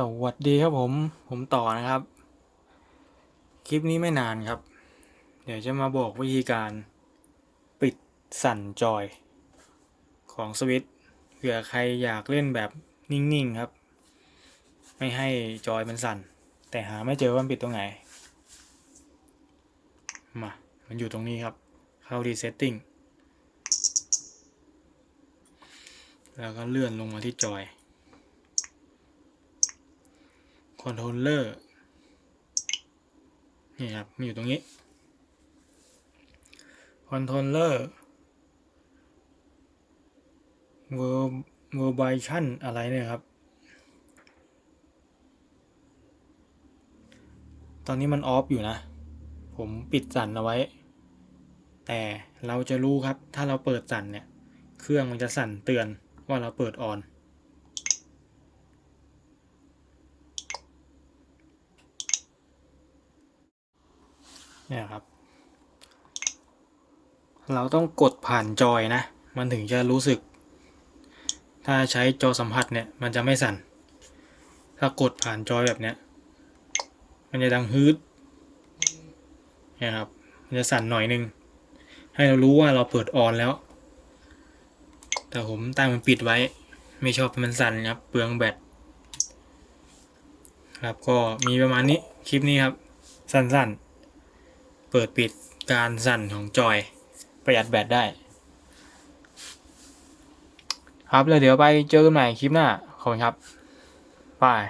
สวัสดีครับผม ผมต่อนะครับ คลิปนี้ไม่นานครับ เดี๋ยวจะมาบอกวิธีการปิดสั่นจอยของสวิตช์เผื่อใครอยากเล่นแบบนิ่ง ๆ ครับ ไม่ให้จอยมันสั่น แต่หาไม่เจอว่ามันปิดตรงไหน มา มันอยู่ตรงนี้ครับ เข้าที่ setting แล้วก็เลื่อนลงมาที่จอย ค อนโทรลเลอร์นี่ครับมันอยู่ตรงนี้คอนโทรลเลอร์เวอร์เวอร์ไบชั่นอะไรเนี่ยครับ ตอนนี้มันออฟอยู่นะ ผมปิดสั่นเอาไว้ แต่เราจะรู้ครับ ถ้าเราเปิดสั่นเนี่ย เครื่องมันจะสั่นเตือนว่าเราเปิดออน เนี่ยครับ เราต้องกดผ่านจอยนะ มันถึงจะรู้สึก ถ้าใช้จอสัมผัสเนี่ย มันจะไม่สั่น ถ้ากดผ่านจอยแบบเนี้ย มันจะดังฮืดเนี่ยครับ มันจะสั่นหน่อยนึง ให้เรารู้ว่าเราเปิดออนแล้ว แต่ผมตั้งมันปิดไว้ ไม่ชอบมันสั่นครับ เปลืองแบตครับก็มีประมาณนี้คลิปนี้ครับ สั้นๆ ปิดปิดการสั่นของจอยประหยัดแบตได้ ครับแล้วเดี๋ยวไปเจอกันใหม่คลิปหน้า ขอบคุณครับบาย